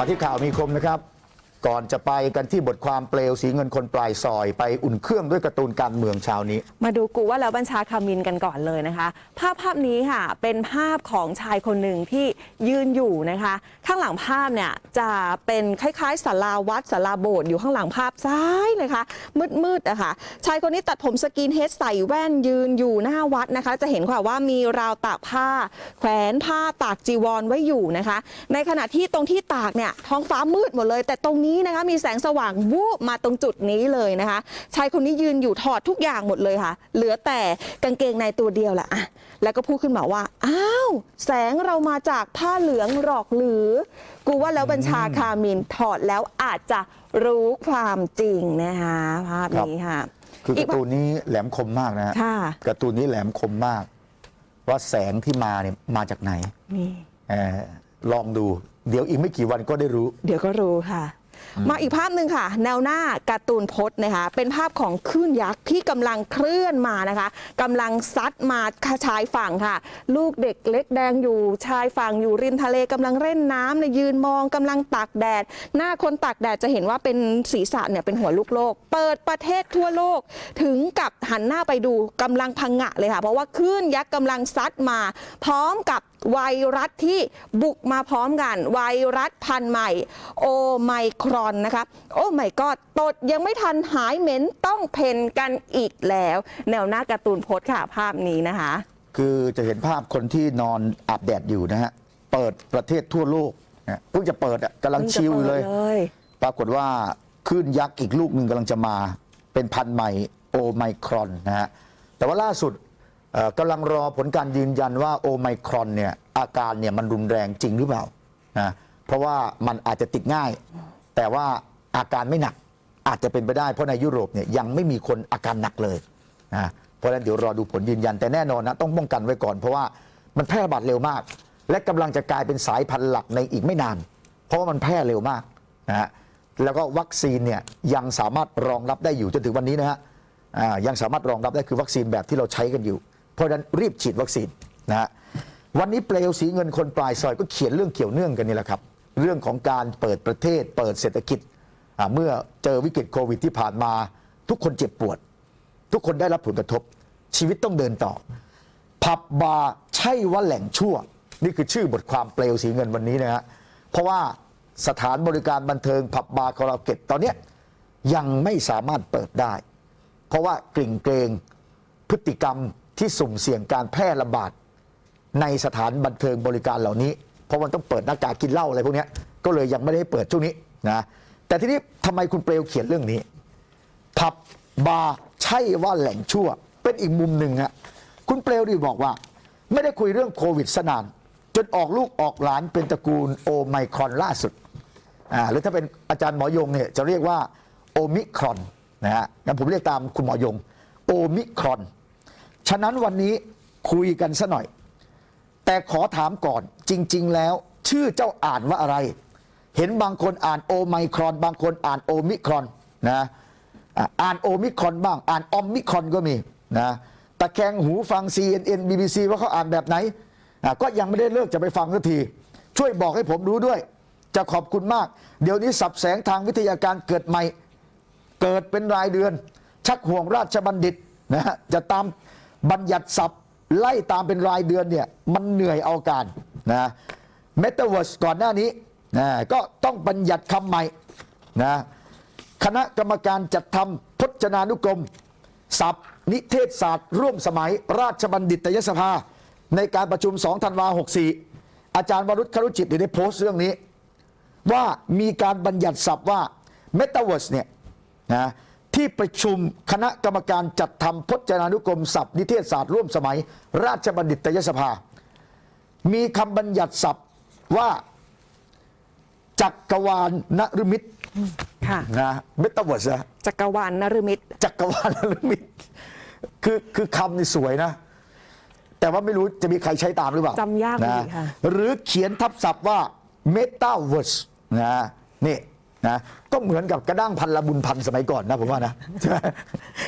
มาที่ข่าวมีคมนะครับ ก่อนจะไปกันที่บทความเปลวสีเงินคนปลายซอยไปอุ่นเครื่องด้วยการ์ตูนการเมืองเช้านี้ มาดูกูว่าแล้วบัญชาคามินกันก่อนเลยนะคะ ภาพภาพนี้ค่ะ เป็นภาพของชายคนหนึ่งที่ยืนอยู่นะคะ ข้างหลังภาพเนี่ยจะเป็นคล้ายๆศาลาวัดศาลาโบสถ์อยู่ข้างหลังภาพซ้ายเลยค่ะมืดๆอะคะชายคนนี้ตัดผมสกินเฮดใส่แว่นยืนอยู่หน้าวัดนะคะ จะเห็นค่ะว่ามีราวตากผ้า แขวนผ้าตากจีวรไว้อยู่นะคะ ในขณะที่ตรงที่ตากเนี่ยท้องฟ้ามืดหมดเลย แต่ตรงนี้นะคะมีแสงสว่างวูบมาตรงจุดนี้เลยนะคะชายคนนี้ยืนอยู่ถอดทุกอย่างหมดเลยค่ะ เหลือแต่กางเกงในตัวเดียวแหละอะแล้วก็พูดขึ้นมาว่าอ้าวแสงเรามาจากผ้าเหลืองหรอกหรือ กูว่าแล้วบัญชาคามินถอดแล้วอาจจะรู้ความจริงนะคะภาพนี้ค่ะ คือการ์ตูนนี้แหลมคมมากนะฮะค่ะ การ์ตูนนี้แหลมคมมาก ว่าแสงที่มาเนี่ยมาจากไหนนี่เออลองดู เดี๋ยวอีกไม่กี่วันก็ได้รู้ เดี๋ยวก็รู้ค่ะ มาอีกภาพหนึ่งค่ะ แนวหน้าการ์ตูนพจน์นะคะ เป็นภาพของคลื่นยักษ์ที่กำลังเคลื่อนมานะคะกำลังซัดมาชายฝั่งค่ะ ลูกเด็กเล็กแดงอยู่ชายฝั่งอยู่ริมทะเลกำลังเล่นน้ำเนี่ยยืนมองกำลังตากแดด หน้าคนตากแดดจะเห็นว่าเป็นศีรษะเนี่ยเป็นหัวลูกโลก เปิดประเทศทั่วโลกถึงกับหันหน้าไปดูกำลังพังงะเลยค่ะ เพราะว่าคลื่นยักษ์กำลังซัดมา พร้อมกับ ไวรัสที่บุกมาพร้อมกัน ไวรัสพันธุ์ใหม่ โอไมครอนนะคะ โอ้ไม่ก็ตดยังไม่ทันหายเหม็นต้องเพนกันอีกแล้ว แนวหน้าการ์ตูนโพสต์ค่ะภาพนี้นะคะ คือจะเห็นภาพคนที่นอนอาบแดดอยู่นะฮะ เปิดประเทศทั่วโลกนะเพิ่งจะเปิดอะกำลังชิลอยู่เลยพิ่งจะปิดเลย ปรากฏว่าคลื่นยักษ์อีกลูกหนึ่งกำลังจะมา เป็นพันธุ์ใหม่โอไมครอนนะฮะแต่ว่าล่าสุดเอ่อ กำลังรอผลการยืนยันว่าโอไมครอนเนี่ยอาการเนี่ยมันรุนแรงจริงหรือเปล่านะเพราะว่ามันอาจจะติดง่าย แต่ว่าอาการไม่หนักอาจจะเป็นไปได้เพราะในยุโรปเนี่ยยังไม่มีคนอาการหนักเลยนะเพราะฉะนั้นเดี๋ยวรอดูผลยืนยันแต่แน่นอนนะต้องป้องกันไว้ก่อน เพราะว่ามันแพร่ระบาดเร็วมาก และกำลังจะกลายเป็นสายพันธุ์หลักในอีกไม่นาน เพราะว่ามันแพร่เร็วมากนะฮะแล้วก็วัคซีนเนี่ยยังสามารถรองรับได้อยู่จนถึงวันนี้นะฮะยังสามารถรองรับได้คือวัคซีนแบบที่เราใช้กันอยู่ ราะฉะนั้นรีบฉีดวัคซีนนะฮะวันนี้เปลวสีเงินคนปลายซอยก็เขียนเรื่องเกี่ยวเนื่องกันนี่แหละครับ เรื่องของการเปิดประเทศ เปิดเศรษฐกิจเมื่อเจอวิกฤตโควิดที่ผ่านมา ทุกคนเจ็บปวด ทุกคนได้รับผลกระทบ ชีวิตต้องเดินต่อ ผับบาร์ใช่ว่าแหล่งชั่ว นี่คือชื่อบทความเปลวสีเงินวันนี้นะฮะเพราะว่าสถานบริการบันเทิงผับบาร์คาราโอเกะตอนนี้ยยังไม่สามารถเปิดได้ เพราะว่ากลิ่งเกรงพฤติกรรม ที่สุ่มเสี่ยงการแพร่ระบาดในสถานบันเทิงบริการเหล่านี้ เพราะมันต้องเปิดหน้ากากกินเหล้าอะไรพวกนี้ก็เลยยังไม่ได้เปิดช่วงนี้นะแต่ทีนี้ทำไมคุณเปลวเขียนเรื่องนี้ผับบาร์ใช่ว่าแหล่งชั่ว เป็นอีกมุมหนึ่งฮะคุณเปลวดีบอกว่า ไม่ได้คุยเรื่องโควิดสนาน จนออกลูกออกหลานเป็นตระกูลโอไมครอนล่าสุดอ่าหรือถ้าเป็นอาจารย์หมอยงเนี่ยจะเรียกว่าโอมิครอนนะฮะงั้นผมเรียกตามคุณหมอยงโอมิครอน ฉะนั้นวันนี้คุยกันซะหน่อย แต่ขอถามก่อนจริง ๆ แล้ว ชื่อเจ้าอ่านว่าอะไร เห็นบางคนอ่านโอไมครอน บางคนอ่านโอมิครอนนะอ่านโอมิครอนบ้าง อ่านออมมิครอนก็มีนะตะแคงหูฟัง CNN BBC ว่าเขาอ่านแบบไหน ก็ยังไม่ได้เลิกจะไปฟังสักที ช่วยบอกให้ผมรู้ด้วย จะขอบคุณมาก เดี๋ยวนี้สับแสงทางวิทยาการเกิดใหม่ เกิดเป็นรายเดือน ชักห่วงราชบัณฑิตนะจะตาม บัญญัติศัพท์ไล่ตามเป็นรายเดือนเนี่ยมันเหนื่อยเอาการนะเมตาเวิร์สก่อนหน้านี้นะก็ต้องบัญญัติคำใหม่นะคณะกรรมการจัดทำพจนานุกรมศัพท์ นิเทศศาสตร์ ร่วมสมัยราชบัณฑิตยสภา ในการประชุม 2 ธันวา 64 อาจารย์วรุษครุจิตได้โพสต์เรื่องนี้ ว่ามีการบัญญัติศัพท์ว่า Metaverse เนี่ยนะ ที่ประชุมคณะกรรมการจัดทำพจนานุกรมศัพท์นิเทศศาสตร์ร่วมสมัย ราชบัณฑิตยสภา มีคำบัญญัติศัพท์ว่าจักรวาลนฤมิตค่ะนะเมตาเวิร์สนะจักรวาลนฤมิตจักรวาลนฤมิตคือคือคำนี่สวยนะ แต่ว่าไม่รู้จะมีใครใช้ตามหรือเปล่าจำยากนะดีค่ะหรือเขียนทับศัพท์ว่า Metaverse นะนี่ นะก็เหมือนกับกระด้างพันละบุญพันสมัยก่อนนะผมว่านะใช่ไหม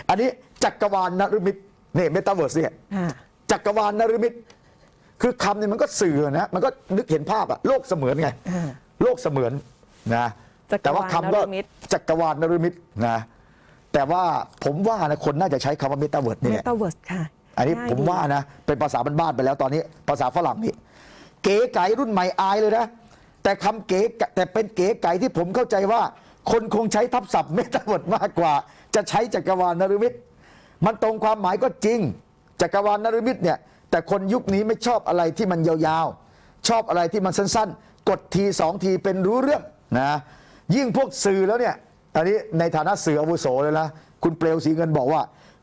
อันนี้จักรวาลนฤมิตนี่ Metaverse เนี่ยอ่าจักรวาลนฤมิตคือคำเนี่ยมันก็สื่อนะมันก็นึกเห็นภาพอะโลกเสมือนไงอ่าโลกเสมือนนะจักรวาลแต่ว่าคำก็นรมิตจักรวาลนรมิตนะแต่ว่าผมว่านะคนน่าจะใช้คำว่าเมตาเวิร์ดนี่เมแหละตาเวิร์สค่ะอันนี้ง่ยผมดีว่านะเป็นภาษาบ้านๆไปแล้วตอนนี้ ภาษาฝรั่งนี่เก๋ไก่รุ่นใหม่อายเลยนะ แต่คำเก๋แต่เป็นเก๋ไก่ที่ผมเข้าใจว่า คนคงใช้ทับศัพท์เมตาเวิร์ดมากกว่า จะใช้จักรวาลนรมิตมันตรงความหมายก็จริง จักรวาลนรมิตเนี่ยแต่คนยุคนี้ไม่ชอบอะไรที่มันยาวๆ ชอบอะไรที่มันสั้นๆ กดทีสองทีเป็นรู้เรื่องนะยิ่งพวกสื่อแล้วเนี่ยอันนี้ในฐานะสื่ออาวุโสเลยนะคุณเปลวสีเงินบอกว่า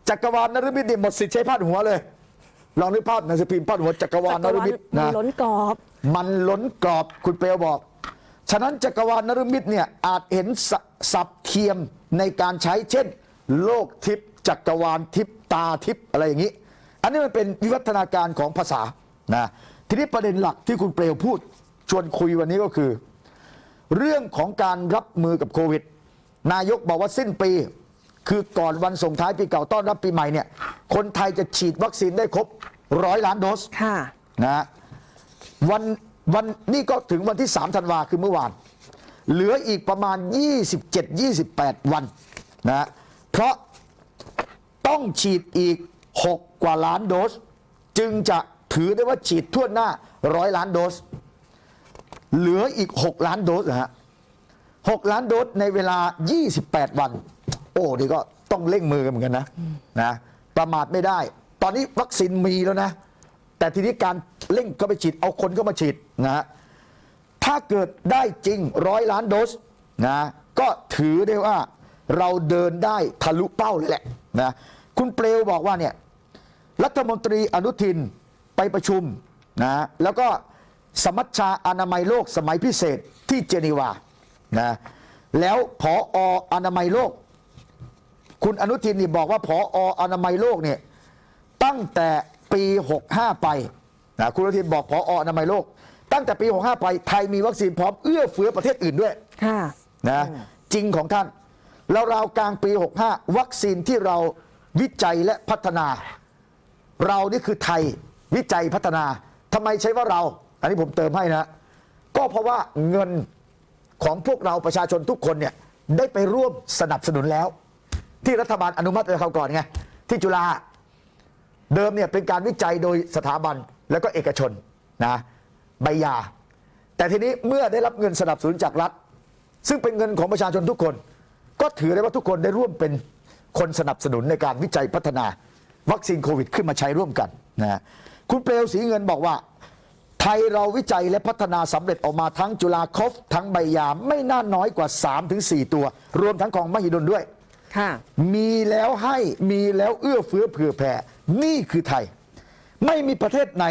จักรวาลนรมิตเนี่ยหมดสิทธิ์ใช้พาดหัวเลย ลองนึกภาพหนังสือพิมพ์พาดหัวจักรวาลนรมิตมันะล้นกรอบ มันล้นกรอบคุณเปลวบอก ฉะนั้นจักรวาลนรมิตเนี่ยอาจเห็นสสับเทียมในการใช้เช่น โลกทิพย์จักรวาลทิพย์ตาทิพย์อะไรอย่างนี้ อันนี้มันเป็นวิวัฒนาการของภาษานะทีนี้ประเด็นหลักที่คุณเปลวพูดชวนคุยวันนี้ก็คือ เรื่องของการรับมือกับโควิด นายกบอกว่าสิ้นปี คือก่อนวันส่งท้ายปีเก่าต้อนรับปีใหม่เนี่ย คนไทยจะฉีดวัคซีนได้ครบร้อยล้านโดสค่ะนะฮะวันวันนี่ก็ถึงวันที่ 3 ธันวาคือเมื่อวาน เหลืออีกประมาณ 27-28 วันนะฮะเพราะต้องฉีดอีก 6 กว่าล้านโดส จึงจะถือได้ว่าฉีดทั่วหน้าร้อยล้านโดส เหลืออีก 6 ล้านโดสนะฮะ6ล้านโดสในเวลา 28 วันโอ้นี่ก็ต้องเร่งมือกันเหมือนกันนะนะประมาทไม่ได้ ตอนนี้วัคซีนมีแล้วนะ แต่ทีนี้การเร่งก็ไปฉีดเอาคนเข้ามาฉีดนะ ถ้าเกิดได้จริงร้อยล้านโดสนะก็ถือได้ว่าเราเดินได้ทะลุเป้าเลยแหละนะคุณเปลวบอกว่าเนี่ยรัฐมนตรีอนุทินไปประชุมนะแล้วก็สมัชชาอนามัยโลกสมัยพิเศษที่เจนีวานะแล้วผออนามัยโลก คุณอนุทินนี่บอกว่าผออนามัยโลกเนี่ยตั้งแต่ปี 65 ไปนะคุณอนุทินบอกผออนามัยโลก ตั้งแต่ปี 65 ไปไทยมีวัคซีนพร้อมเอื้อเฟื้อประเทศอื่นด้วยค่ะนะจริงของท่านแล้วราวๆกลางปี 65 วัคซีนที่เราวิจัยและพัฒนา เรานี่คือไทยวิจัยพัฒนาทำไมใช้ว่าเรา อันนี้ผมเติมให้นะ ก็เพราะว่าเงินของพวกเราประชาชนทุกคนเนี่ยได้ไปร่วมสนับสนุนแล้ว ที่รัฐบาลอนุมัติไปคราวก่อนไงที่จุฬาเดิมเนี่ยเป็นการวิจัยโดยสถาบันแล้วก็เอกชนนะใบยา แต่ทีนี้เมื่อได้รับเงินสนับสนุนจากรัฐ ซึ่งเป็นเงินของประชาชนทุกคน ก็ถือได้ว่าทุกคนได้ร่วมเป็นคนสนับสนุนในการวิจัยพัฒนา วัคซีนโควิด ขึ้นมาใช้ร่วมกันนะคุณเปลวสีเงินบอกว่า ไทยเราวิจัยและพัฒนาสำเร็จออกมาทั้งจุฬาคฟทั้งใบยาไม่น่าน้อยกว่า 3-4 ตัว รวมทั้งของมหิดลด้วย ค่ะ มีแล้วให้มีแล้วเอื้อเฟื้อเผื่อแผ่ นี่คือไทย ไม่มีประเทศไหน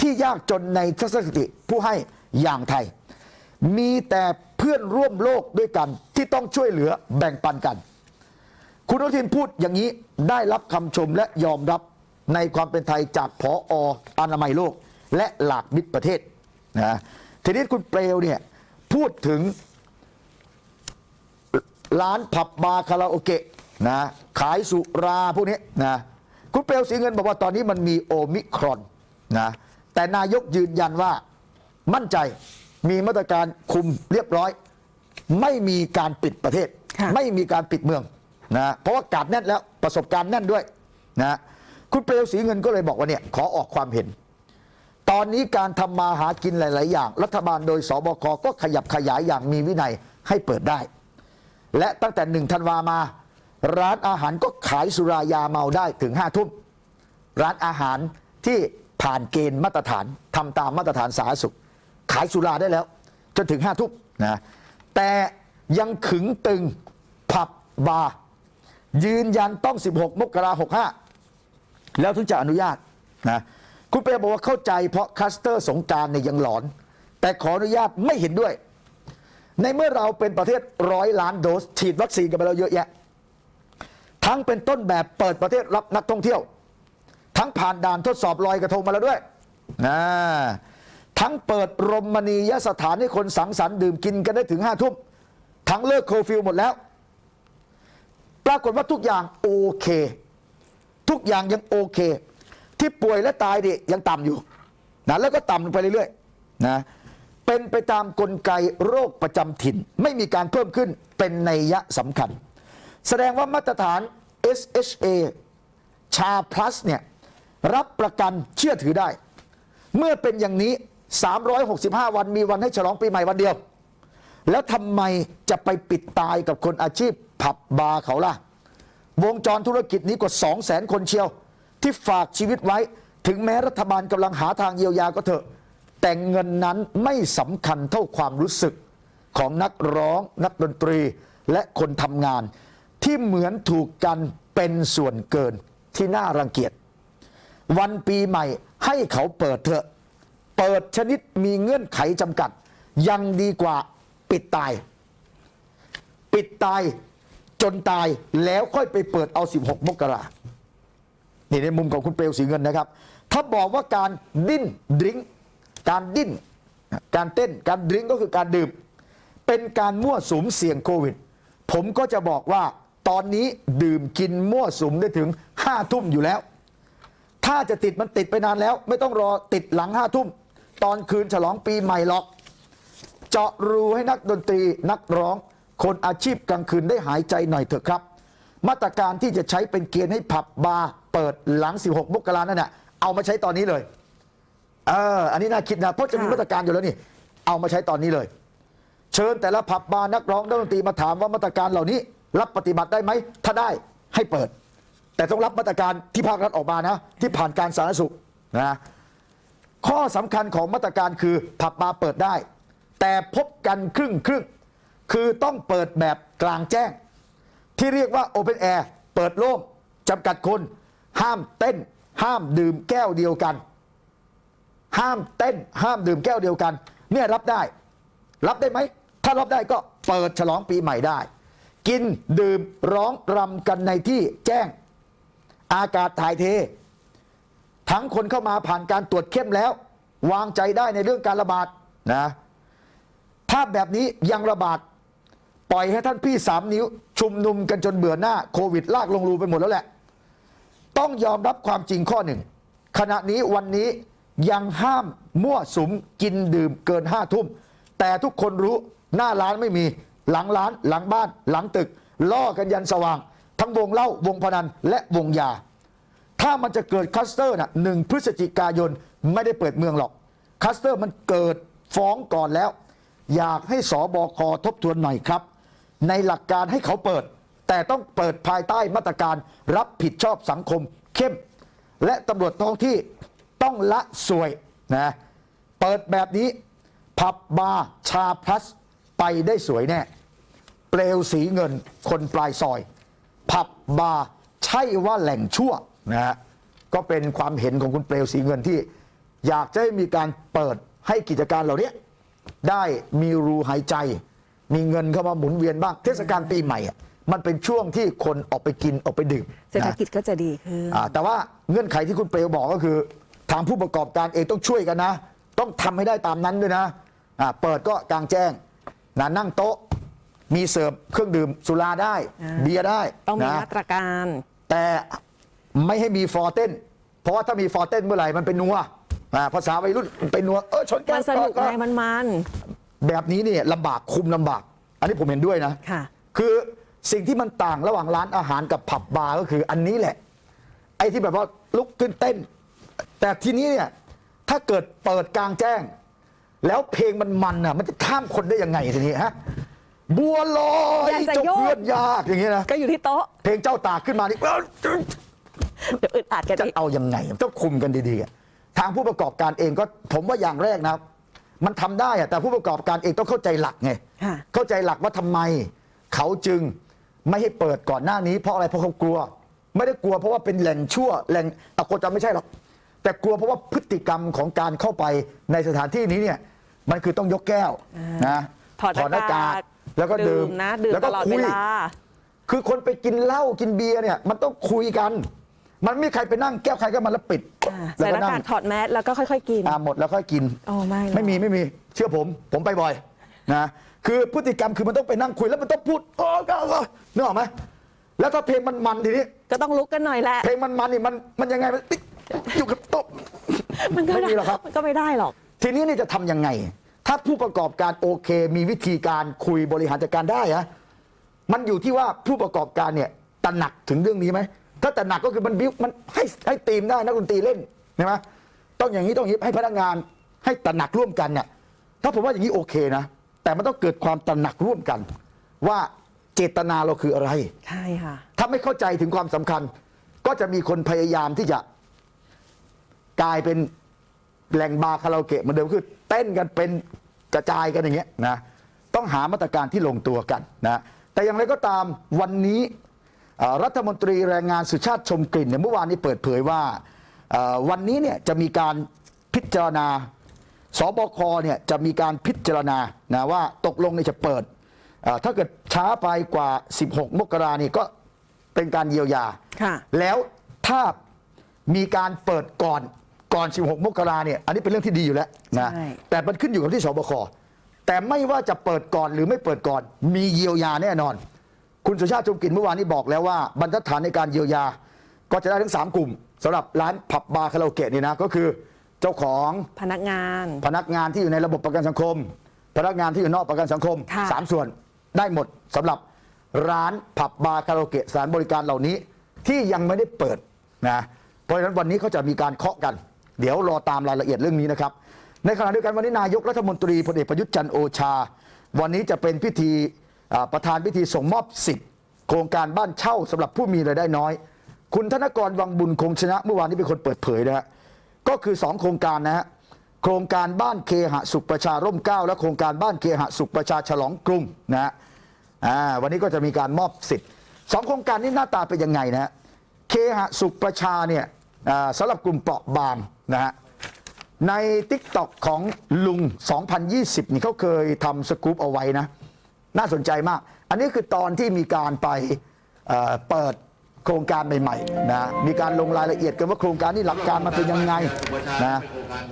ที่ยากจนในทัศนคติผู้ให้อย่างไทย มีแต่เพื่อนร่วมโลกด้วยกันที่ต้องช่วยเหลือแบ่งปันกัน คุณอนุทินพูดอย่างนี้ได้รับคำชมและยอมรับในความเป็นไทยจากผออนามัยโลก และหลากมิตรประเทศนะทีนี้คุณเปลวเนี่ยพูดถึง ร้านผับบาร์คาราโอเกะนะขายสุราพวกนี้นะคุณเปลวสีเงินบอกว่าตอนนี้มันมีโอมิครอนนะแต่นายกยืนยันว่ามั่นใจมีมาตรการคุมเรียบร้อย ไม่มีการปิดประเทศค่ะไม่มีการปิดเมืองนะเพราะว่ากาดแน่นแล้วประสบการณ์แน่นด้วยนะคุณเปลวสีเงินก็เลยบอกว่าเนี่ยขอออกความเห็น ตอนนี้การทำมาหากินหลาย ๆ อย่าง รัฐบาลโดยสบคก็ขยับขยายอย่างมีวินัยให้เปิดได้ และตั้งแต่หนึ่งธันวามา ร้านอาหารก็ขายสุรายาเมาได้ถึงห้าทุ่ม ร้านอาหารที่ผ่านเกณฑ์มาตรฐานทำตามมาตรฐานสาธารณสุข ขายสุราได้แล้ว จนถึงห้าทุ่มนะแต่ยังขึงตึงผับบาร์ยืนยันต้อง 16 มกราหกห้าแล้วถึงจะอนุญาตนะคุณเปรบอกว่าเข้าใจเพราะคลัสเตอร์สงการเนี่ยยังหลอน แต่ขออนุญาตไม่เห็นด้วย ในเมื่อเราเป็นประเทศร้อยล้านโดส ฉีดวัคซีนกันไปแล้วเยอะแยะ ทั้งเป็นต้นแบบเปิดประเทศรับนักท่องเที่ยว ทั้งผ่านด่านทดสอบลอยกระทงมาแล้วด้วยนะทั้งเปิดรมณียสถานให้คนสังสรรค์ดื่มกินกันได้ถึงห้าทุ่มทั้งเลิกโคฟิวหมดแล้ว ปรากฏว่าทุกอย่างโอเค ทุกอย่างยังโอเค ที่ป่วยและตายดิยังต่ำอยู่นะแล้วก็ต่ำลงไปเรื่อยๆนะ เป็นไปตามกลไกโรคประจำถิ่น ไม่มีการเพิ่มขึ้นเป็นนัยยะสำคัญ แสดงว่ามาตรฐาน SHA ชา plus เนี่ยรับประกันเชื่อถือได้ เมื่อเป็นอย่างนี้ 365 วันมีวันให้ฉลองปีใหม่วันเดียว แล้วทำไมจะไปปิดตายกับคนอาชีพผับบาร์เขาล่ะ วงจรธุรกิจนี้กว่า 2 0 0แสนคนเชียว ที่ฝากชีวิตไว้ถึงแม้รัฐบาลกำลังหาทางเยียวยาก็เถอะ แต่เงินนั้นไม่สำคัญเท่าความรู้สึกของนักร้องนักดนตรีและคนทำงาน ที่เหมือนถูกกันเป็นส่วนเกินที่น่ารังเกียจ วันปีใหม่ให้เขาเปิดเถอะ เปิดชนิดมีเงื่อนไขจำกัด ยังดีกว่าปิดตาย ปิดตายจนตายแล้วค่อยไปเปิดเอา 16 มกรานี่ในมุมของคุณเปลวสีเงินนะครับ ถ้าบอกว่าการดิ้นดริง การดิ้น การเต้นการดริงก์ก็คือการดื่ม เป็นการมั่วสุมเสี่ยงโควิด ผมก็จะบอกว่าตอนนี้ดื่มกินมั่วสุมได้ถึงห้าทุ่มอยู่แล้ว ถ้าจะติดมันติดไปนานแล้ว ไม่ต้องรอติดหลังห้าทุ่ม ตอนคืนฉลองปีใหม่หรอก เจาะรูให้นักดนตรีนักร้อง คนอาชีพกลางคืนได้หายใจหน่อยเถอะครับ มาตรการที่จะใช้เป็นเกณฑ์ให้ผับบาร์เปิดหลัง 16 มกรานั่นน่ะเอามาใช้ตอนนี้เลย เอออันนี้น่าคิดนะเพราะจะมีค่ะมาตรการอยู่แล้วนี่ เอามาใช้ตอนนี้เลย เชิญแต่ละผับบาร์นักร้องนักดนตรีมาถามว่ามาตรการเหล่านี้ รับปฏิบัติได้ไหมถ้าได้ให้เปิด แต่ต้องรับมาตรการที่ภาครัฐออกมานะ ที่ผ่านการสาธารณสุขนะข้อสำคัญของมาตรการคือผับบาร์เปิดได้ แต่พบกันครึ่งครึ่งคือต้องเปิดแบบกลางแจ้ง ที่เรียกว่า Open Air เปิดโล่งจำกัดคน ห้ามเต้น ห้ามดื่มแก้วเดียวกัน ห้ามเต้น ห้ามดื่มแก้วเดียวกัน เนี่ยรับได้ รับได้ไหม ถ้ารับได้ก็เปิดฉลองปีใหม่ได้ กินดื่มร้องรำกันในที่แจ้ง อากาศถ่ายเท ทั้งคนเข้ามาผ่านการตรวจเข้มแล้ว วางใจได้ในเรื่องการระบาดนะถ้าแบบนี้ยังระบาด ปล่อยให้ท่านพี่สามนิ้ว ชุมนุมกันจนเบื่อหน้าโควิดลากลงรูไปหมดแล้วแหละ ต้องยอมรับความจริงข้อหนึ่ง ขณะนี้วันนี้ ยังห้ามมั่วสุมกินดื่มเกินห้าทุ่ม แต่ทุกคนรู้หน้าร้านไม่มีหลังร้านหลังบ้านหลังตึก ล่อกันยันสว่าง ทั้งวงเล้าวงพนันและวงยา ถ้ามันจะเกิดคัสเตอร์น่ะหนึ่งพฤศจิกายนไม่ได้เปิดเมืองหรอกคัสเตอร์มันเกิดฟ้องก่อนแล้ว อยากให้สอบคทบทวนหน่อยครับ ในหลักการให้เขาเปิด แต่ต้องเปิดภายใต้มาตรการรับผิดชอบสังคมเข้ม และตำรวจท้องที่ ต้องละสวยนะเปิดแบบนี้ ผับบาร์ชาพลัสไปได้สวยแน่ เปลวสีเงินคนปลายซอย ผับบาร์ใช่ว่าแหล่งชั่วนะฮะก็เป็นความเห็นของคุณเปลวสีเงินที่ อยากจะให้มีการเปิดให้กิจการเหล่านี้ได้มีรูหายใจ มีเงินเข้ามาหมุนเวียนบ้าง เทศกาลปีใหม่อะมันเป็นช่วงที่คนออกไปกินออกไปดื่มเศรษฐนะกิจก็จะดีขึ้นอ่าแต่ว่าเงื่อนไขที่คุณเปลวบอกก็คือ ทางผู้ประกอบการเองต้องช่วยกันนะ ต้องทำให้ได้ตามนั้นด้วยนะอ่าเปิดก็กลางแจ้งนะนั่งโต๊ะ มีเสิร์ฟเครื่องดื่มสุราได้อ่าเบียร์ได้ ต้องมีนะมาตรการ แต่ไม่ให้มีฟอร์เต้น เพราะว่าถ้ามีฟอร์เต้นเมื่อไหร่มันเป็นนัวอ่าภาษาวัยรุ่นมันเป็นนัวเออชนแก้มัวนสนุกก็ไงมันมัน แบบนี้เนี่ยลำบากคุมลำบาก อันนี้ผมเห็นด้วยนะค่ะคือสิ่งที่มันต่างระหว่างร้านอาหารกับผับบาร์ก็คืออันนี้แหละ ไอ้ที่แบบว่าลุกขึ้นเต้น แต่ทีนี้เนี่ยถ้าเกิดเปิดกลางแจ้ง แล้วเพลงมันมันอะมันจะข้ามคนได้ยังไงทีนี้ฮะบัวลอยอยากจะเจ้าโยก เพื่อนยากอย่างเงี้ยนะก็อยู่ที่โต๊ะ เพลงเจ้าตากขึ้นมานี่ เดี๋ยวอึดอัดกันจะอีก เอายังไงต้องคุมกันดีๆอะทางผู้ประกอบการเองก็ผมว่าอย่างแรกนะครับ มันทำได้อะแต่ผู้ประกอบการเองต้องเข้าใจหลักไงค่ะ เข้าใจหลักว่าทำไม เขาจึงไม่ให้เปิดก่อนหน้านี้เพราะอะไรเพราะเขากลัว ไม่ได้กลัวเพราะว่าเป็นแหล่งชั่วแหล่งตะโกนจะไม่ใช่หรอก แต่กลัวเพราะว่าพฤติกรรมของการเข้าไปในสถานที่นี้เนี่ยมันคือต้องยกแก้วนะถอดหน้ากากแล้วก็ดื่มนะดื่มแล้วตก็ลอดคุเวยลาคือคนไปกินเหล้ากินเบียร์เนี่ยมันต้องคุยกัน มันไม่มีใครไปนั่งแก้วใครก็มันแล้วปิดอ่าแล้วใส่หก็น้านั่กางกถอดแมสแล้วก็ค่อย ๆ กินอ่าหมดแล้วค่อยกินอ๋อไม่หรอกไม่มีไม่มีเชื่อผม ผมไปบ่อยนะคือพฤติกรรมคือมันต้องไปนั่งคุยแล้วมันต้องพูดโอ้ก็ก็นึกออกไหมแล้วถ้าเพลงมันมันทีนี้ก็ต้องลุกกันหน่อยแหละเพลงมันมันนี่มันมันยังไงมันติ๊ก อยู่กับโต๊ะ มันก็ไม่มีหรอกครับ มันก็ไม่ได้หรอก ทีนี้นี่จะทำยังไง ถ้าผู้ประกอบการโอเค มีวิธีการคุยบริหารจัดการได้อะมันอยู่ที่ว่าผู้ประกอบการเนี่ยตระหนักถึงเรื่องนี้ไหม ถ้าตระหนักก็คือมันบิ้วมันให้ให้ทีมได้นักดนตรีเล่นใช่ไหมต้องอย่างนี้ต้องอย่างนี้ให้พนักงานให้ตระหนักร่วมกันเนี่ยถ้าผมว่าอย่างนี้โอเคนะ แต่มันต้องเกิดความตระหนักร่วมกัน ว่าเจตนาเราคืออะไร ใช่ค่ะ ถ้าไม่เข้าใจถึงความสำคัญ ก็จะมีคนพยายามที่จะ กลายเป็นแหล่งบาร์คาราโอเกะเหมือนเดิมคือ เต้นกันเป็นกระจายกันอย่างเงี้ยนะต้องหามาตรการที่ลงตัวกันนะแต่อย่างไรก็ตามวันนี้เอ่อรัฐมนตรีแรงงานสุชาติชมกลิ่นเนี่ยเมื่อวานนี้เปิดเผยว่าเอ่อวันนี้เนี่ยจะมีการพิจารณาสบคเนี่ยจะมีการพิจารณานะว่าตกลงเนี่ยจะเปิดเอ่อถ้าเกิดช้าไปกว่า 16 มกรานี่ก็เป็นการเยียวยาค่ะแล้วถ้ามีการเปิดก่อน ก่อน 16 มกราเนี่ยอันนี้เป็นเรื่องที่ดีอยู่แล้วนะใช่ แต่มันขึ้นอยู่กับที่สบคแต่ไม่ว่าจะเปิดก่อนหรือไม่เปิดก่อน มีเยียวยาแน่นอน คุณสุชาติชมกลิ่นเมื่อวานนี้บอกแล้วว่าบรรทัดฐานในการเยียวยา ก็จะได้ทั้ง 3 กลุ่มสำหรับร้านผับบาร์คาราโอเกะนี่นะก็คือเจ้าของ พนักงาน พนักงานที่อยู่ในระบบประกันสังคม พนักงานที่อยู่นอกประกันสังคมค่ะ สามส่วนได้หมดสำหรับร้านผับบาร์คาราโอเกะสถานบริการเหล่านี้ที่ยังไม่ได้เปิดนะเพราะฉะนั้นวันนี้เขาจะมีการเคาะกัน เดี๋ยวรอตามรายละเอียดเรื่องนี้นะครับ ในขณะเดียวกันวันนี้นายกรัฐมนตรีพลเอกประยุทธ์จันทร์โอชา วันนี้จะเป็นพิธีประธานพิธีส่งมอบสิทธิ์โครงการบ้านเช่าสำหรับผู้มีรายได้น้อย คุณธนกรวังบุญคงชนะเมื่อวานนี้เป็นคนเปิดเผยนะฮะก็คือ 2 โครงการนะฮะโครงการบ้านเคหะสุขประชาร่มเก้าและโครงการบ้านเคหะสุขประชาฉลองกรุงนะฮะวันนี้ก็จะมีการมอบสิทธิ์สองโครงการนี้หน้าตาเป็นยังไงนะฮะเคหะสุขประชาเนี่ย สำหรับกลุ่มเปราะบางนะฮะใน t ิ k t o k ของลุง 2020 นี่เขาเคยทำสกู๊ปเอาไว้นะ น่าสนใจมาก อันนี้คือตอนที่มีการไปเเปิดโครงการใหม่ๆนะมีการลงรายละเอียดกันว่าโครงการนี้หลักการมันเป็นยังไงนะ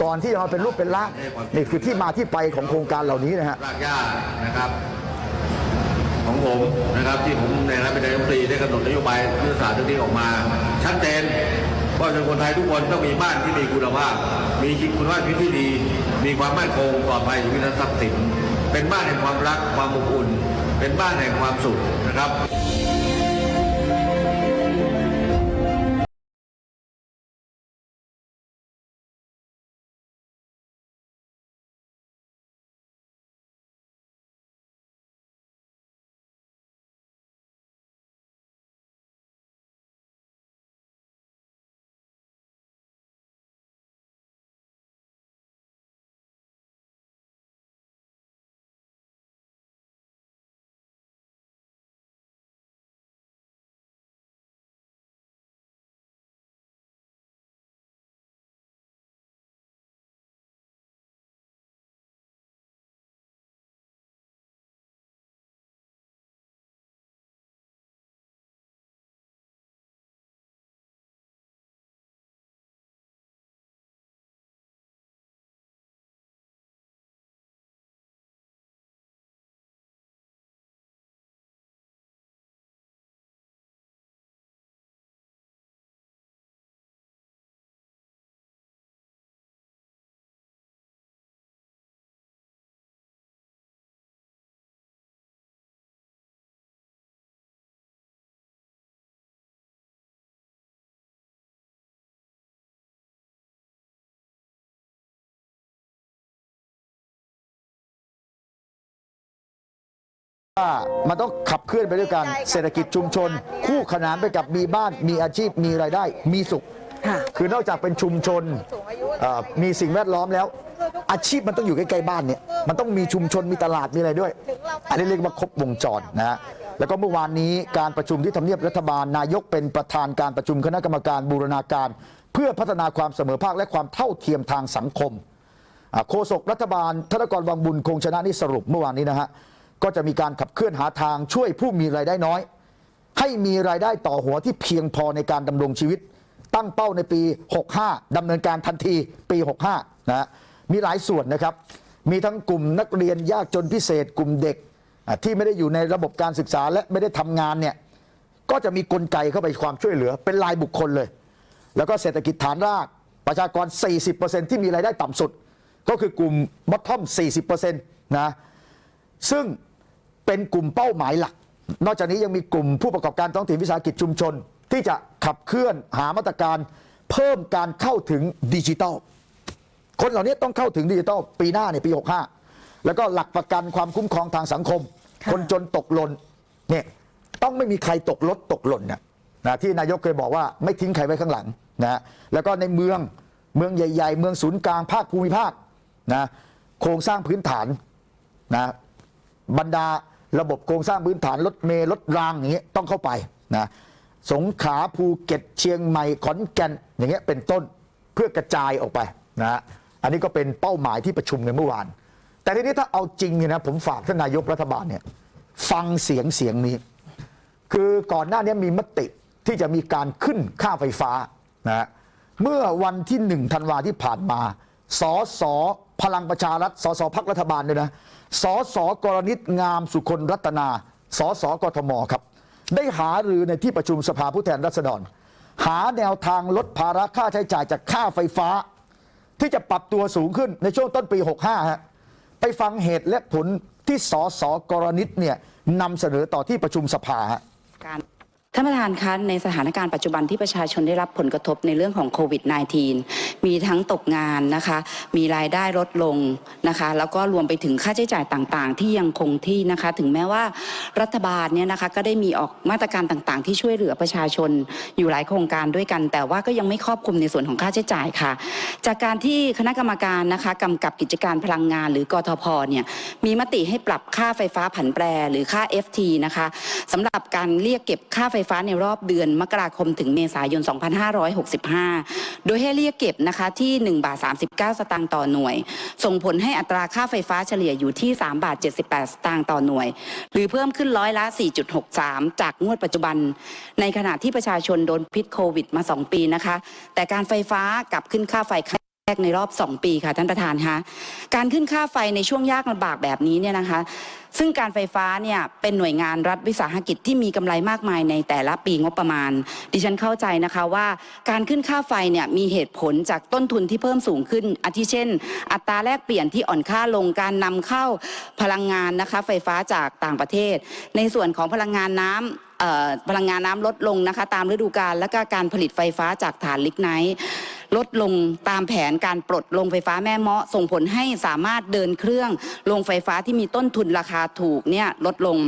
ก่อนที่จะมาเป็นรูปเป็นร่างนี่คือที่มาที่ไปของโครงการเหล่านี้นะฮะรากหญ้านะครับของผมนะครับที่ผมในฐานะเป็นนายกรัฐมนตรีได้กำหนดนโยบายยุทธศาสตร์เรื่องนี้ออกมาชัดเจน ว่าประชาชนคนไทยทุกคนต้องมีบ้านที่มีคุณภาพ มีคุณภาพชีวิตที่ดี มีความมั่นคงปลอดภัยชีวิตและทรัพย์สิน เป็นบ้านแห่งความรักความอบอุ่น เป็นบ้านแห่งความสุขนะครับ ว่ามันต้องขับเคลื่อนไปด้วยกันเศรษฐกิจชุมชน คู่ขนานไปกับมีบ้านมีอาชีพมีรายได้ มีสุขค่ะคือนอกจากเป็นชุมชนเอ่อมีสิ่งแวดล้อมแล้ว อาชีพมันต้องอยู่ใกล้ๆบ้านเนี่ยมันต้องมีชุมชนมีตลาดมีอะไรด้วย อันนี้เรียกว่าครบวงจรนะฮะแล้วก็เมื่อวานนี้การประชุมที่ทำเนียบรัฐบาลนายกเป็นประธานการประชุมคณะกรรมการบูรณาการ เพื่อพัฒนาความเสมอภาคและความเท่าเทียมทางสังคมอ่าโฆษกรัฐบาลธนกรวังบุญคงชนะนี่สรุปเมื่อวานนี้นะฮะ ก็จะมีการขับเคลื่อนหาทางช่วยผู้มีรายได้น้อย ให้มีรายได้ต่อหัวที่เพียงพอในการดำรงชีวิต ตั้งเป้าในปี 65ดำเนินการทันทีปี 65นะมีหลายส่วนนะครับ มีทั้งกลุ่มนักเรียนยากจนพิเศษกลุ่มเด็กที่ไม่ได้อยู่ในระบบการศึกษาและไม่ได้ทำงานเนี่ยก็จะมีกลไกเข้าไปความช่วยเหลือเป็นรายบุคคลเลย แล้วก็เศรษฐกิจฐานราก ประชากร 40%ที่มีรายได้ต่ำสุด ก็คือกลุ่มบอททอม 40%นะ ซึ่งเป็นกลุ่มเป้าหมายหลัก นอกจากนี้ยังมีกลุ่มผู้ประกอบการท้องถิ่นวิสาหกิจชุมชน ที่จะขับเคลื่อนหามาตรการเพิ่มการเข้าถึงดิจิทัล คนเหล่านี้ต้องเข้าถึงดิจิทัลปีหน้าเนี่ยปี 65 แล้วก็หลักประกันความคุ้มครองทางสังคมค่ะคนจนตกหล่นเนี่ยต้องไม่มีใครตกรถตกหล่นนะนะที่นายกเคยบอกว่าไม่ทิ้งใครไว้ข้างหลังนะแล้วก็ในเมืองเมืองใหญ่ ๆ เมืองศูนย์กลางภาคภูมิภาคนะโครงสร้างพื้นฐานนะ บรรดาระบบโครงสร้างพื้นฐานรถเมล์รถรางอย่างเงี้ยต้องเข้าไปนะสงขลาภูเก็ตเชียงใหม่ขอนแก่นอย่างเงี้ยเป็นต้นเพื่อกระจายออกไปนะอันนี้ก็เป็นเป้าหมายที่ประชุมในเมื่อวาน แต่ทีนี้ถ้าเอาจริงเนี่ยนะผมฝากท่านนายกรัฐบาลเนี่ยฟังเสียงเสียงนี้ คือก่อนหน้านี้มีมติที่จะมีการขึ้นค่าไฟฟ้านะฮะเมื่อวันที่หนึ่งธันวาที่ผ่านมาสส พลังประชารัฐสสพักรัฐบาลด้วยนะสสกรณิตงามสุคนรัตนาสสกทมครับ ได้หารือในที่ประชุมสภาผู้แทนราษฎร หาแนวทางลดภาระค่าใช้จ่ายจากค่าไฟฟ้า ที่จะปรับตัวสูงขึ้นในช่วงต้นปี 65ฮะไปฟังเหตุและผลที่สสกรณิตเนี่ยนำเสนอต่อที่ประชุมสภาฮะ ท่านประธานคะในสถานการณ์ปัจจุบันที่ประชาชนได้รับผลกระทบในเรื่องของโควิด -19 มีทั้งตกงานนะคะ มีรายได้ลดลงนะคะ แล้วก็รวมไปถึงค่าใช้จ่ายต่างๆ ที่ยังคงที่นะคะ ถึงแม้ว่ารัฐบาลเนี่ยนะคะก็ได้มีออกมาตรการต่างๆ ที่ช่วยเหลือประชาชนอยู่หลายโครงการด้วยกัน แต่ว่าก็ยังไม่ครอบคลุมในส่วนของค่าใช้จ่ายค่ะ จากการที่คณะกรรมการนะคะกำกับกิจการพลังงาน หรือกทพเนี่ยมีมติให้ปรับค่าไฟฟ้าผันแปร หรือค่า FT นะคะสำหรับการเรียกเก็บค่าไฟฟ้าในรอบเดือนมกราคมถึงเมษายน 2565 โดยให้เรียกเก็บนะคะที่ 1 บาท 39 สตางค์ต่อหน่วย ส่งผลให้อัตราค่าไฟฟ้าเฉลี่ยอยู่ที่ 3 บาท 78 สตางค์ต่อหน่วย หรือเพิ่มขึ้นร้อยละ 4.63 จากงวดปัจจุบัน ในขณะที่ประชาชนโดนพิษโควิดมา 2 ปีนะคะ แต่การไฟฟ้ากลับขึ้นค่าไฟ แรกในรอบ 2 ปีค่ะท่านประธานคะการขึ้นค่าไฟในช่วงยากลำบากแบบนี้เนี่ยนะคะ ซึ่งการไฟฟ้าเนี่ยเป็นหน่วยงานรัฐวิสาหกิจที่มีกำไรมากมายในแต่ละปีงบประมาณ ดิฉันเข้าใจนะคะว่าการขึ้นค่าไฟเนี่ยมีเหตุผลจากต้นทุนที่เพิ่มสูงขึ้น อาทิเช่น อัตราแลกเปลี่ยนที่อ่อนค่าลงการนำเข้าพลังงานนะคะ ไฟฟ้าจากต่างประเทศ ในส่วนของพลังงานน้ำเอ่อพลังงานน้ำลดลงนะคะ ตามฤดูกาลและก็การผลิตไฟฟ้าจากถ่านลิกไนท์ ลดลงตามแผนการปลดลงไฟฟ้าแม่เมาะ ส่งผลให้สามารถเดินเครื่องลงไฟฟ้าที่มีต้นทุนราคาถูกเนี่ยลดลง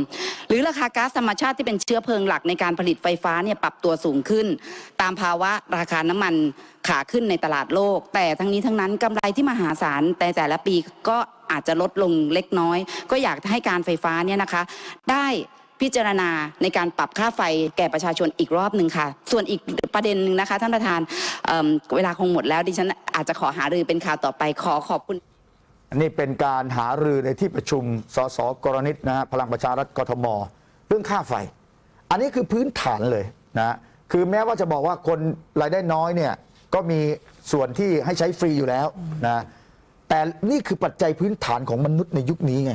หรือราคาก๊าซธรรมชาติที่เป็นเชื้อเพลิงหลักในการผลิตไฟฟ้าเนี่ยปรับตัวสูงขึ้น ตามภาวะราคาน้ำมันขาขึ้นในตลาดโลก แต่ทั้งนี้ทั้งนั้นกำไรที่มหาศาลแต่แต่ละปีก็อาจจะลดลงเล็กน้อย ก็อยากให้การไฟฟ้าเนี่ยนะคะ ได้ พิจารณาในการปรับค่าไฟแก่ประชาชนอีกรอบหนึ่งค่ะ ส่วนอีกประเด็นหนึ่งนะคะ ท่านประธานเเวลาคงหมดแล้วดิฉันอาจจะขอหารือเป็นข่าวต่อไปขอขอบคุณอันนี้เป็นการหารือในที่ประชุมสสกรณิตนะฮะพลังประชารัฐกทม เรื่องค่าไฟ อันนี้คือพื้นฐานเลยนะคือแม้ว่าจะบอกว่าคนรายได้น้อยเนี่ยก็มีส่วนที่ให้ใช้ฟรีอยู่แล้วนะแต่นี่คือปัจจัยพื้นฐานของมนุษย์ในยุคนี้ไง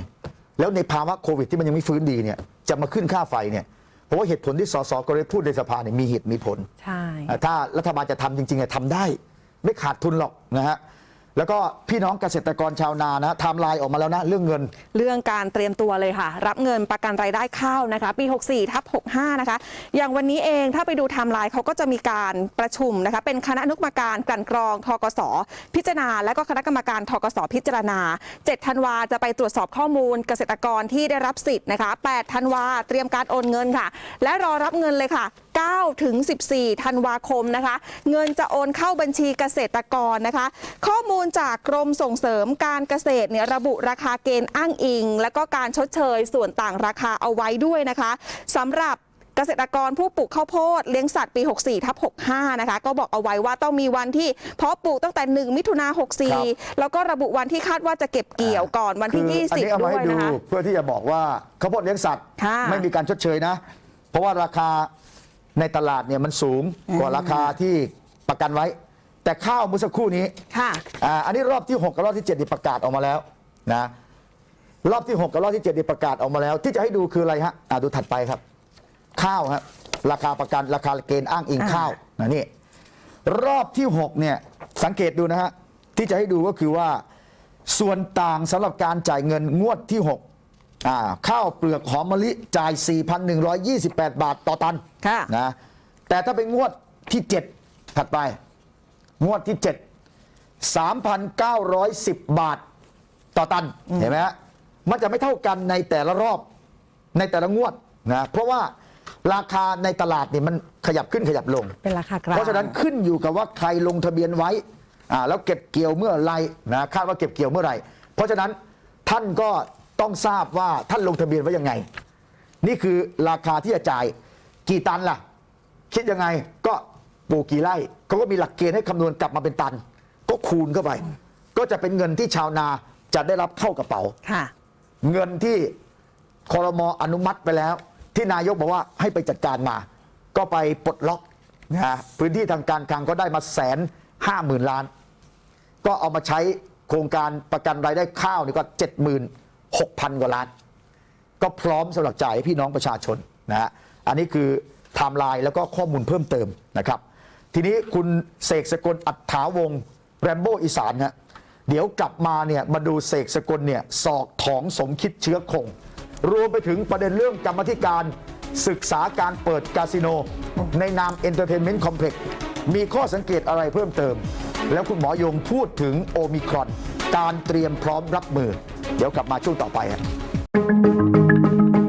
แล้วในภาวะโควิดที่มันยังไม่ฟื้นดีเนี่ย จะมาขึ้นค่าไฟเนี่ยเพราะว่าเหตุผลที่สสกรณิตพูดในสภาเนี่ยมีเหตุมีผลใช่อ่าถ้ารัฐบาลจะทำจริงๆอะทำได้ ไม่ขาดทุนหรอกนะฮะ แล้วก็พี่น้องเกษตรกรชาวนานะไทม์ไลน์ออกมาแล้วนะเรื่องเงิน เรื่องการเตรียมตัวเลยค่ะ รับเงินประกันรายได้ข้าวนะคะ ปี 64ทับ65 นะคะ อย่างวันนี้เองถ้าไปดูไทม์ไลน์เขาก็จะมีการประชุมนะคะ เป็นคณะอนุกรรมการกลั่นกรองทกส พิจารณา และก็คณะกรรมการทกส พิจารณา 7 ธันวาจะไปตรวจสอบข้อมูลเกษตรกรที่ได้รับสิทธิ์นะคะ 8 ธันวาเตรียมการโอนเงินค่ะ และรอรับเงินเลยค่ะ 9ถึง14 ธันวาคมนะคะ เงินจะโอนเข้าบัญชีเกษตรกรนะคะ ข้อมูลจากกรมส่งเสริมการเกษตรเนี่ยระบุราคาเกณฑ์อ้างอิง และก็การชดเชยส่วนต่างราคาเอาไว้ด้วยนะคะสำหรับเกษตรกรผู้ปลูกข้าวโพดเลี้ยงสัตว์ปี 64ทับ65 นะคะ ก็บอกเอาไว้ว่าต้องมีวันที่เพาะปลูกตั้งแต่ 1 มิถุนาครับ64 แล้วก็ระบุวันที่คาดว่าจะเก็บเกี่ยวก่อนวันที่คืออันนี้เอา20มาด้วให้ยดูนะคะเพื่อที่จะบอกว่าข้าวโพดเลี้ยงสัตว์ค่ะไม่มีการชดเชยนะ เพราะว่าราคา ในตลาดเนี่ยมันสูงกว่าราคาที่ประกันไว้ แต่ข้าวเมื่อสักครู่นี้ค่ะอ่าอันนี้รอบที่ 6 กับรอบที่7นี่ประกาศออกมาแล้วนะรอบที่ 6 กับรอบที่7นี่ประกาศออกมาแล้ว ที่จะให้ดูคืออะไรฮะอ่าดูถัดไปครับ ข้าวฮะราคาประกันราคาเกณฑ์อ้างอิงอ่าข้าวนะนี่รอบที่ 6 เนี่ย สังเกตดูนะฮะ ที่จะให้ดูก็คือว่า ส่วนต่างสำหรับการจ่ายเงินงวดที่ 6 อ่าข้าวเปลือกหอมมะลิจ่าย 4,128 บาทต่อตันค่ะ นะแต่ถ้าเป็นงวดที่ 7 ถัดไป งวดที่ 7 3,910 บาทต่อตัน เห็นไหมฮะมันจะไม่เท่ากันในแต่ละรอบในแต่ละงวดนะเพราะว่าราคาในตลาดเนี่ยมันขยับขึ้นขยับลง เป็นราคากลางเพราะฉะนั้นขึ้นอยู่กับว่าใครลงทะเบียนไว้อ่าแล้วเก็บเกี่ยวเมื่อไหรนะคาดว่าเก็บเกี่ยวเมื่อไหรเพราะฉะนั้นท่านก็ ต้องทราบว่าท่านลงทะเบียนไว้ยังไง นี่คือราคาที่จะจ่ายกี่ตันล่ะ คิดยังไงก็ปลูกกี่ไร่เขาก็มีหลักเกณฑ์ให้คำนวณกลับมาเป็นตัน ก็คูณเข้าไป ก็จะเป็นเงินที่ชาวนาจะได้รับเข้ากระเป๋า ค่ะ เงินที่คอรมออนุมัติไปแล้ว ที่นายกบอกว่าให้ไปจัดการมา ก็ไปปลดล็อกนะฮะพื้นที่ทางการคลังก็ได้มาแสนห้าหมื่นล้าน ก็เอามาใช้โครงการประกันรายได้ข้าวนี่ก็เจ็ดหมื่น หกพันกว่าล้าน ก็พร้อมสำหรับจ่ายให้พี่น้องประชาชนนะฮะอันนี้คือไทม์ไลน์แล้วก็ข้อมูลเพิ่มเติมนะครับ ทีนี้คุณเสกสกลอัฏฐาวงแรมโบ้อีสานฮะเดี๋ยวกลับมาเนี่ยมาดูเสกสกลเนี่ยสอกถองสมคิดเชื้อคง รวมไปถึงประเด็นเรื่องกรรมธิการ ศึกษาการเปิดคาสิโน ในนามเอนเตอร์เทนเมนต์คอมเพล็กซ์มีข้อสังเกตอะไรเพิ่มเติม แล้วคุณหมอยงพูดถึงโอมิครอน การเตรียมพร้อมรับมือ เดี๋ยวกลับมาช่วงต่อไปครับ